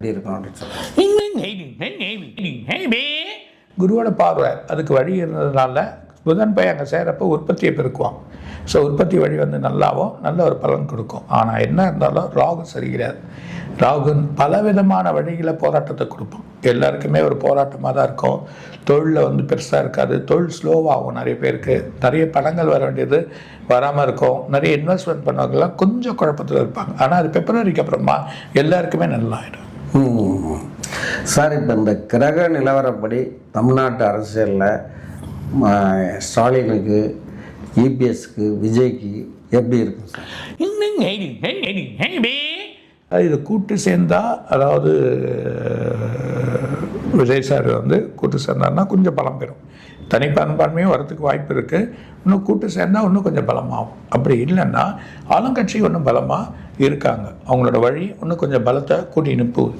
எப்படி இருக்கும் அப்படின்னு சொல்லுங்கள் குருவோட பார்வை அதுக்கு வழி இருந்ததுனால புதன் போய் அங்கே சேரப்போ உற்பத்தியை பெருக்குவான் ஸோ உற்பத்தி வழி வந்து நல்லாவும் நல்ல ஒரு பலன் கொடுக்கும் ஆனால் என்ன இருந்தாலும் ராகு சரிகிறார் ராகு பலவிதமான வழிகளை போராட்டத்தை கொடுப்போம் எல்லாருக்குமே ஒரு போராட்டமாக தான் இருக்கும் தொழிலில் வந்து பெருசாக இருக்காது தொழில் ஸ்லோவாகும் நிறைய பேருக்கு நிறைய பணங்கள் வர வேண்டியது வராமல் இருக்கும் நிறைய இன்வெஸ்ட்மெண்ட் பண்ணவங்கலாம் கொஞ்சம் குழப்பத்தில் இருப்பாங்க ஆனால் அது பிப்ரவரிக்கு அப்புறமா எல்லாருக்குமே நல்லா ஆகிடும். சார் இப்போ இந்த கிரக நிலவரப்படி தமிழ்நாட்டு அரசியலில் ஸ்டாலினுக்கு இபிஎஸ்க்கு விஜய்க்கு எப்படி இருக்கும் சார்? இது கூட்டு சேர்ந்தா அதாவது விஜய் சார் வந்து கூட்டு சேர்ந்தாருன்னா கொஞ்சம் பலம் பெறும். தனி பன்பான்மையும் வரத்துக்கு வாய்ப்பு இருக்குது இன்னும் கூட்டு சேர்ந்தால் இன்னும் கொஞ்சம் பலமாகும். அப்படி இல்லைன்னா ஆளுங்கட்சி ஒன்றும் பலமாக இருக்காங்க. அவங்களோட வழி இன்னும் கொஞ்சம் பலத்தை கூட்டி நிற்பு